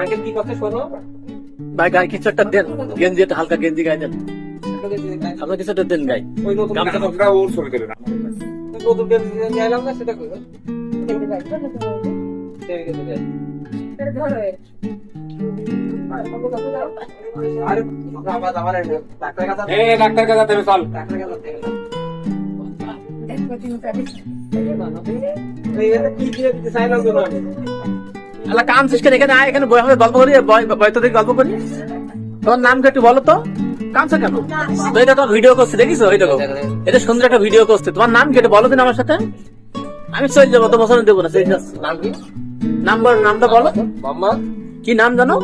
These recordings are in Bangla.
আঙ্কেল কি করতে শোনো? ভাই গায়ে কিছু একটা দেন গেঞ্জি একটা হালকা গেঞ্জি গায়ে দেন। আপনার কিছু একটা দেন গায়ে। ওই নতুন গামছা ওর ছবি নতুন গেঞ্জি না সেটা কই ডাক্তার কাছে চল। ডাক্তার কি দিয়ে চাইলাম কাম শেষ করে এখানে আয় এখানে বই হবে গল্প করি বই বই তো গল্প করি? তোমার নাম কি একটু বলো তো? কামছে কেন তো এটা তোমার ভিডিও করছে দেখিস? ওই দেখো। এটা সুন্দর একটা ভিডিও করছে। তোমার নাম কি এটা বলো দিন আমার সাথে। আমি চলে যাব তো বছর দেবো না সেই নাম কি? নাম্বার নামটা বলো। কি নাম জানো?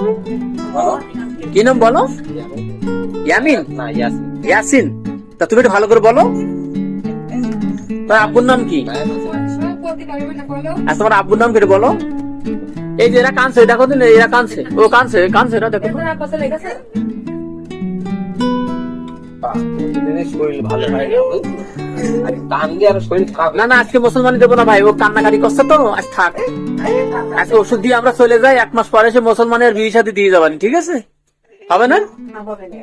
কি নাম বলো? ইয়ামিন। না ইয়াসিন। তা তুমি একটু ভালো করে বলো। তার আব্বুর নাম কি? আচ্ছা বলো। তোমার আব্বুর নাম কেটে বলো? এই যে এরা কানছে দেখো দিন এরা কানছে ও কানছে কানছে এরা দেখো। তো। না না না আজকে মুসলমানি দেবো না ভাই ও কান্নাকাটি করছে তো আজ থাক। আজকে ওষুধ দিয়ে আমরা চলে যাই এক মাস পরে সে মুসলমানের বিয়ে সাথে দিয়ে যাবেন ঠিক আছে? হবে না? না হবে না।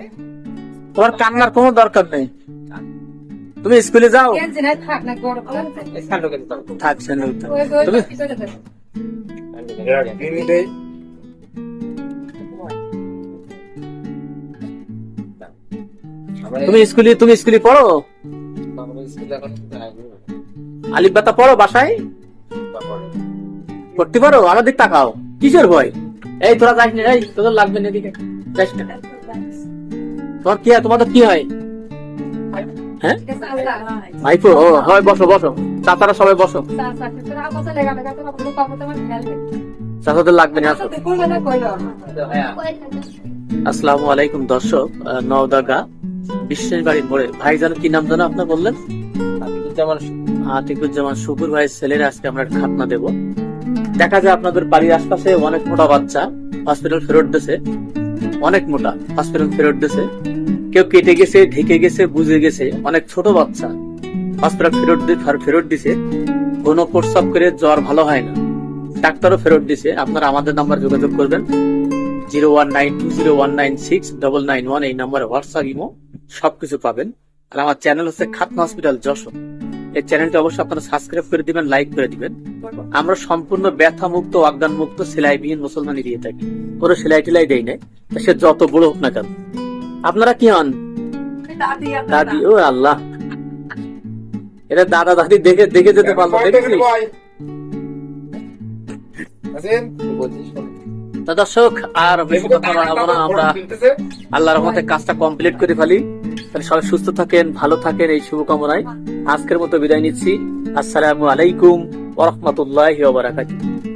তোমার কান্নার কোনো দরকার নেই। তুমি স্কুলে যাও। থাক তুমি পিছনে দেখো তুমি স্কুলে তুমি স্কুলে পড়ো? আলিফ বাতা পড়ো বাসায়? পড়তে পারো? আমার দিক তাকাও। কিসের ভয়? এই তোরা যাস না তোদের লাগবে না এদিকে। যাস না। তোমার কি হয়? তোমাদের কি হয়? হ্যাঁ? ভাইপো হয় বসো বসো। চাচারা সবাই বসো। চাচাদের লাগবে না আসসালামু আলাইকুম দর্শক নওদাগা বিশ্বের বাড়ির মোড়ে। কি নাম জানো আপনার বললেন? আতিকুজ্জামান শুকুর ভাইয়ের ছেলের আজকে আমরা খাতনা দেব। দেখা যায় আপনাদের বাড়ির আশপাশে অনেক মোটা বাচ্চা হসপিটাল ফেরত দিছে। অনেক মোটা হসপিটাল ফেরত দিছে। কেউ কেটে গেছে ঢেকে গেছে বুঝে গেছে অনেক ছোট বাচ্চা। হসপিটাল ফেরত দি- ফের- ফেরত দিছে কোনো প্রস্রাব করে জ্বর ভালো হয় না। ডাক্তারও ফেরত দিছে আপনারা আমাদের নাম্বার যোগাযোগ করবেন। Zero one nine two zero one nine six double nine one এই নাম্বারে হোয়াটসঅ্যাপ ইমো সবকিছু পাবেন। আর আমার চ্যানেল হচ্ছে খাতনা হসপিটাল যশোর। এই চ্যানেলটি অবশ্যই আপনারা সাবস্ক্রাইব করে দিবেন লাইক করে দিবেন। আমরা সম্পূর্ণ ব্যথা মুক্ত অজ্ঞান মুক্ত সেলাই সেলাইবিহীন মুসলমানি দিয়ে থাকি। কোনো সেলাই টেলাই দেয় নাই সে যত বড় হোক না কেন। আপনারা কি হন? দাদি ও আল্লাহ। এটা দাদা দাদি দেখে দেখে যেতে পারল দেখেছি তা দর্শক আর বেশি কথা বাড়াবো না আমরা আল্লাহর রহমতে কাজটা কমপ্লিট করে ফেলি। তাহলে সবাই সুস্থ থাকেন ভালো থাকেন এই শুভকামনায়। আজকের মতো বিদায় নিচ্ছি। আসসালামু আলাইকুম ওরহমতুল্লাহ বারাকাতুহ।